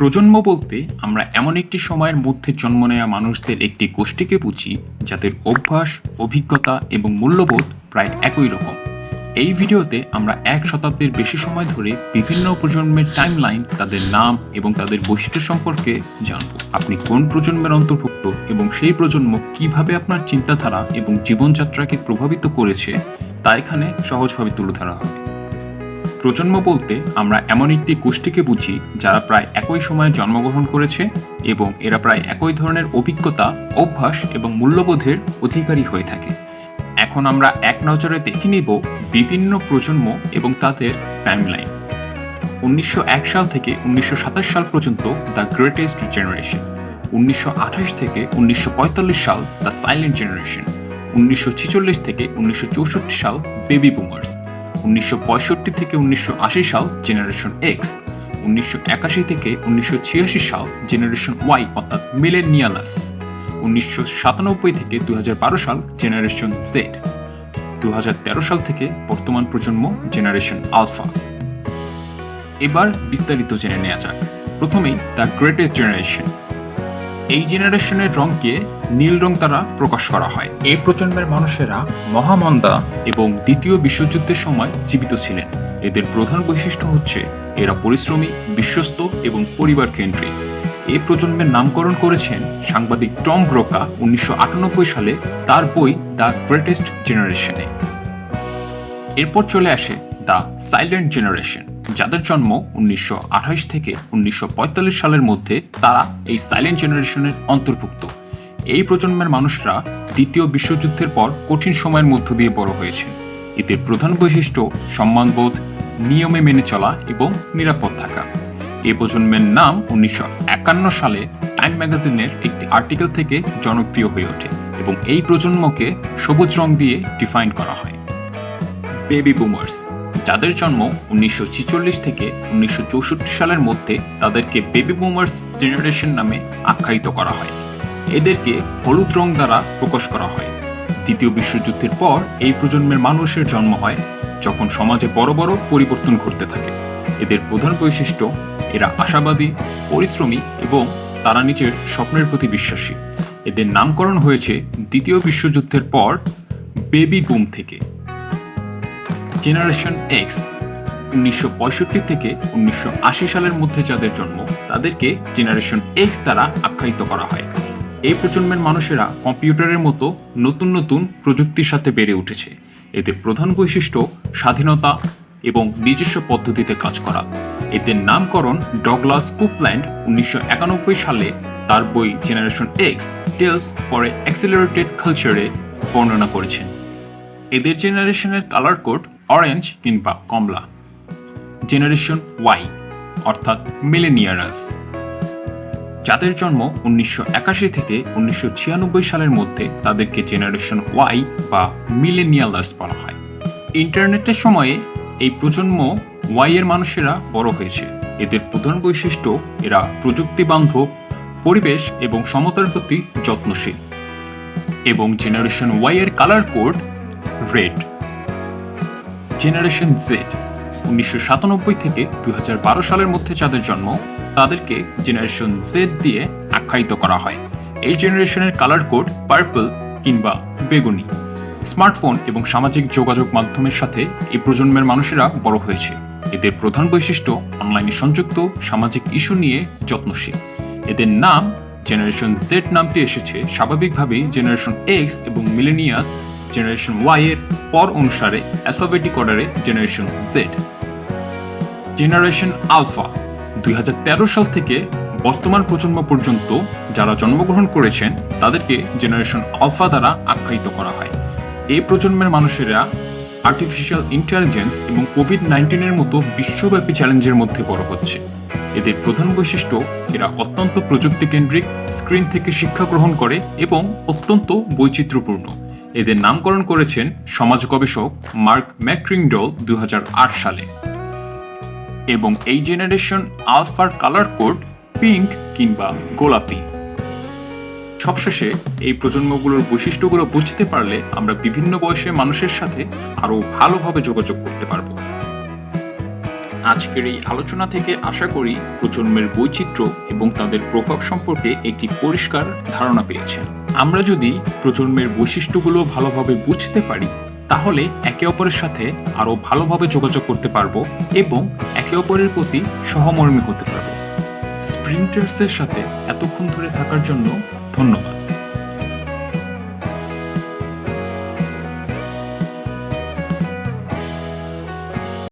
প্রজন্ম বলতে আমরা এমন একটি সময়ের মধ্যে জন্ম নেওয়া মানুষদের একটি গোষ্ঠীকে বুঝি, যাদের অভ্যাস, অভিজ্ঞতা এবং মূল্যবোধ প্রায় একই রকম। এই ভিডিওতে আমরা এক শতাব্দীর বেশি সময় ধরে বিভিন্ন প্রজন্মের টাইমলাইন তাদের নাম এবং তাদের বৈশিষ্ট্য সম্পর্কে জানব। আপনি কোন প্রজন্মের অন্তর্ভুক্ত এবং সেই প্রজন্ম কীভাবে আপনার চিন্তাধারা এবং জীবনযাত্রাকে প্রভাবিত করেছে, তা এখানে সহজভাবে তুলে ধরা হবে। প্রজন্ম বলতে আমরা এমন একটি গোষ্ঠীকে বুঝি যারা প্রায় একই সময়ে জন্মগ্রহণ করেছে এবং এরা প্রায় একই ধরনের অভিজ্ঞতা, অভ্যাস এবং মূল্যবোধের অধিকারী হয়ে থাকে। এখন আমরা এক নজরে দেখে নিব বিভিন্ন প্রজন্ম এবং তাদের টাইমলাইন উনিশশো এক সাল থেকে উনিশশো সাতাশ সাল পর্যন্ত দ্য গ্রেটেস্ট জেনারেশন। উনিশশো আঠাশ থেকে উনিশশো পঁয়তাল্লিশ সাল দ্য সাইলেন্ট জেনারেশন। উনিশশো ছেচল্লিশ থেকে উনিশশো চৌষট্টি সাল বেবি বুমার্স উনিশশো পঁয়ষট্টি থেকে উনিশশো আশি সাল জেনারেশন এক্স উনিশশো একাশি থেকে উনিশশো ছিয়াশি সাল জেনারেশন ওয়াই অর্থাৎ মিলেনিয়ালাস। উনিশশো সাতানব্বই থেকে দু সাল জেনারেশন জেড দু হাজার তেরো সাল থেকে বর্তমান প্রজন্ম জেনারেশন আলফা। এবার বিস্তারিত জেনে নেওয়া যাক। প্রথমেই দ্য গ্রেটেস্ট জেনারেশন। এই জেনারেশনের রঙকে নীল রং দ্বারা প্রকাশ করা হয়। এই প্রজন্মের মানুষেরা মহামন্দা এবং দ্বিতীয় বিশ্বযুদ্ধের সময় জীবিত ছিলেন। এদের প্রধান বৈশিষ্ট্য হচ্ছে এরা পরিশ্রমী, বিশ্বস্ত এবং পরিবার কেন্দ্রিক। এই প্রজন্মের নামকরণ করেছেন সাংবাদিক টম ব্রোকা উনিশশো আটানব্বই সালে তার বই দ্য গ্রেটেস্ট জেনারেশনে। এরপর চলে আসে দ্য সাইলেন্ট জেনারেশন। যাদের জন্ম উনিশশো আঠাশ থেকে উনিশশো পঁয়তাল্লিশ সালের মধ্যে তারা এই সাইলেন্ট জেনারেশনের অন্তর্ভুক্ত। এই প্রজন্মের মানুষরা দ্বিতীয় বিশ্বযুদ্ধের পর কঠিন সময়ের মধ্য দিয়ে বড় হয়েছে এদের প্রধান বৈশিষ্ট্য সম্মানবোধ, নিয়মে মেনে চলা এবং নিরাপদ থাকা। এই প্রজন্মের নাম উনিশশো একান্ন সালে টাইম ম্যাগাজিনের একটি আর্টিকেল থেকে জনপ্রিয় হয়ে ওঠে এবং এই প্রজন্মকে সবুজ রং দিয়ে ডিফাইন করা হয়। বেবি বুমার্স যাদের জন্ম উনিশশো ছেচল্লিশ থেকে উনিশশো চৌষট্টি সালের মধ্যে তাদেরকে বেবি বুমার্স জেনারেশন নামে আখ্যায়িত করা হয়। এদেরকে হলুদ রং দ্বারা প্রকাশ করা হয়। দ্বিতীয় বিশ্বযুদ্ধের পর এই প্রজন্মের মানুষের জন্ম হয় যখন সমাজে বড় বড় পরিবর্তন ঘটতে থাকে। এদের প্রধান বৈশিষ্ট্য, এরা আশাবাদী, পরিশ্রমী এবং তারা নিজের স্বপ্নের প্রতি বিশ্বাসী। এদের নামকরণ হয়েছে দ্বিতীয় বিশ্বযুদ্ধের পর বেবি বুম থেকে। জেনারেশন এক্স উনিশশো পঁয়ষট্টি থেকে উনিশশো আশি সালের মধ্যে যাদের জন্ম, তাদেরকে জেনারেশন এক্স দ্বারা আখ্যায়িত করা হয়। এই প্রজন্মের মানুষেরা কম্পিউটারের মতো নতুন নতুন প্রযুক্তির সাথে বেড়ে উঠেছে। এদের প্রধান বৈশিষ্ট্য স্বাধীনতা এবং নিজস্ব পদ্ধতিতে কাজ করা। এদের নামকরণ ডগলাস কুপল্যান্ড উনিশশো একানব্বই সালে তার বই generation X tales for a accelerated কালচারে বর্ণনা করেছেন। এদের জেনারেশনের কালার কোড অরেঞ্জ কিংবা কমলা। জেনারেশন ওয়াই অর্থাৎ মিলেনিয়ারাস যাদের জন্ম উনিশশো একাশি থেকে উনিশশো সালের মধ্যে তাদেরকে জেনারেশন ওয়াই বা মিলেনিয়ালাস বলা হয়। ইন্টারনেটের সময়ে এই প্রজন্ম ওয়াই এর মানুষেরা বড় হয়েছে। এদের প্রধান বৈশিষ্ট্য, এরা প্রযুক্তি বান্ধব, পরিবেশ এবং সমতার প্রতি যত্নশীল। এবং জেনারেশন ওয়াই এর colour code red generation Z উনিশশো থেকে দুই সালের মধ্যে যাদের জন্ম, তাদেরকে জেনারেশন জেড দিয়ে আখ্যায়িত করা হয়। এই জেনারেশনের কালার কোড পার্পল কিংবা বেগুনি। স্মার্টফোন এবং সামাজিক যোগাযোগ মাধ্যমের সাথে এই প্রজন্মের মানুষেরা বড় হয়েছে। এদের প্রধান বৈশিষ্ট্য অনলাইনে সংযুক্ত সামাজিক ইস্যু নিয়ে যত্নশীল। এদের নাম জেনারেশন জেড নামটি এসেছে স্বাভাবিকভাবেই জেনারেশন এক্স এবং মিলেনিয়াস জেনারেশন ওয়াই এর পর অনুসারে অ্যালফাবেটিক অর্ডারে জেনারেশন জেড জেনারেশন আলফা, দুই সাল থেকে বর্তমান প্রজন্ম পর্যন্ত যারা জন্মগ্রহণ করেছেন, তাদেরকে জেনারেশন আলফা দ্বারা আখ্যায়িত করা হয়। এই প্রজন্মের মানুষেরা আর্টিফিশিয়াল ইন্টেলিজেন্স এবং কোভিড নাইন্টিনের মতো বিশ্বব্যাপী চ্যালেঞ্জের মধ্যে বড় হচ্ছে। এদের প্রধান বৈশিষ্ট্য, এরা অত্যন্ত প্রযুক্তি কেন্দ্রিক স্ক্রিন থেকে শিক্ষা গ্রহণ করে এবং অত্যন্ত বৈচিত্র্যপূর্ণ। এদের নামকরণ করেছেন সমাজ গবেষক মার্ক ম্যাক্রিংডল দু সালে। এবং এই জেনারেশন আলফার কালার কোড পিঙ্ক কিংবা গোলাপি। সবশেষে এই প্রজন্মগুলোর বৈশিষ্ট্যগুলো বুঝতে পারলে আমরা বিভিন্ন বয়সের মানুষের সাথে আরও ভালোভাবে যোগাযোগ করতে পারব। আজকের এই আলোচনা থেকে আশা করি প্রজন্মের বৈচিত্র্য এবং তাদের প্রভাব সম্পর্কে একটি পরিষ্কার ধারণা পেয়েছেন। আমরা যদি প্রজন্মের বৈশিষ্ট্যগুলো ভালোভাবে বুঝতে পারি, তাহলে একে অপরের সাথে আরও ভালোভাবে যোগাযোগ করতে পারব এবং একে অপরের প্রতি সহমর্মী হতে পারব। স্প্রিন্টার্সের সাথে এতক্ষণ ধরে থাকার জন্য ধন্যবাদ।